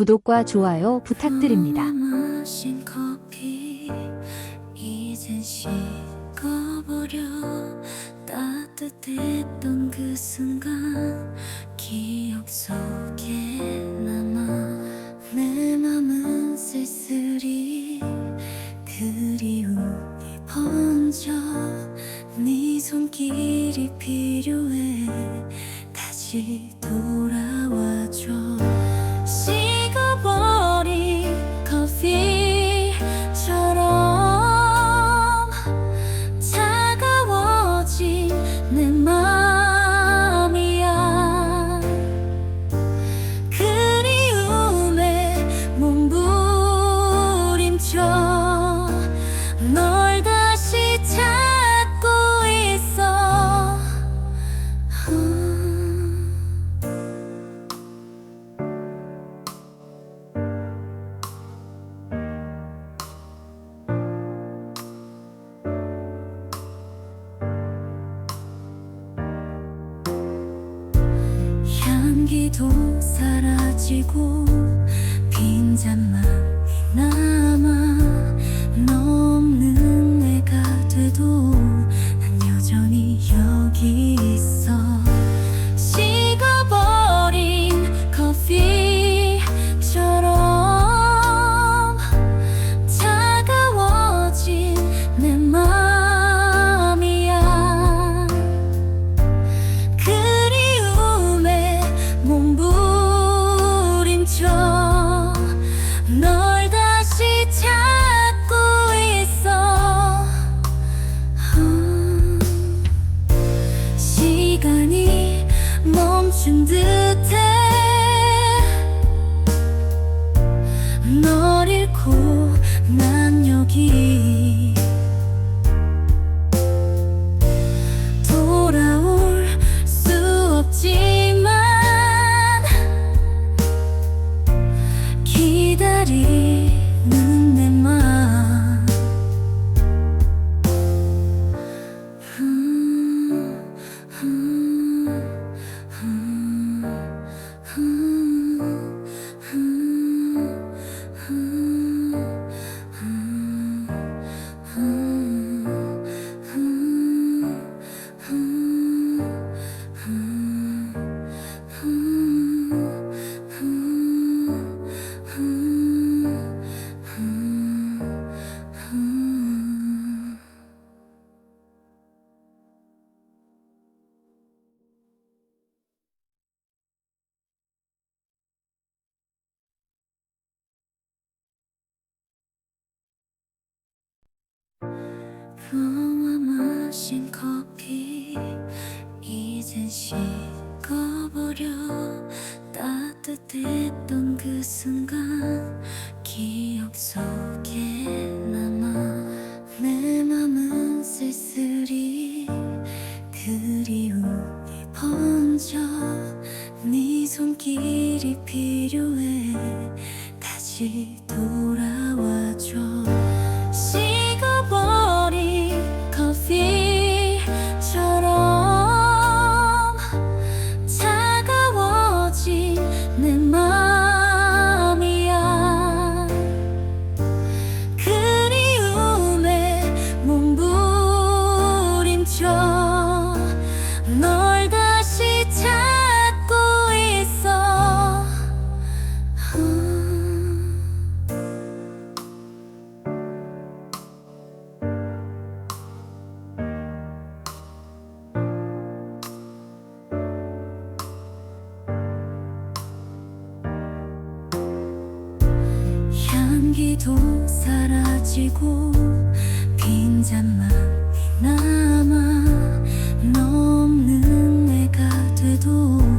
구독과 좋아요 부탁드립니다. 그네 손길이 필요해 다시 돌아 향기도 사라지고 빈잔만 남아. 너 너와 마신 커피 이젠 식어버려. 따뜻했던 그 순간 기억 속에 남아 내 맘은 쓸쓸히 그리움이 번져. 네 손길이 필요해 다시 돌아 향기도 사라지고 빈잔만 남아 너 없는 내가 여기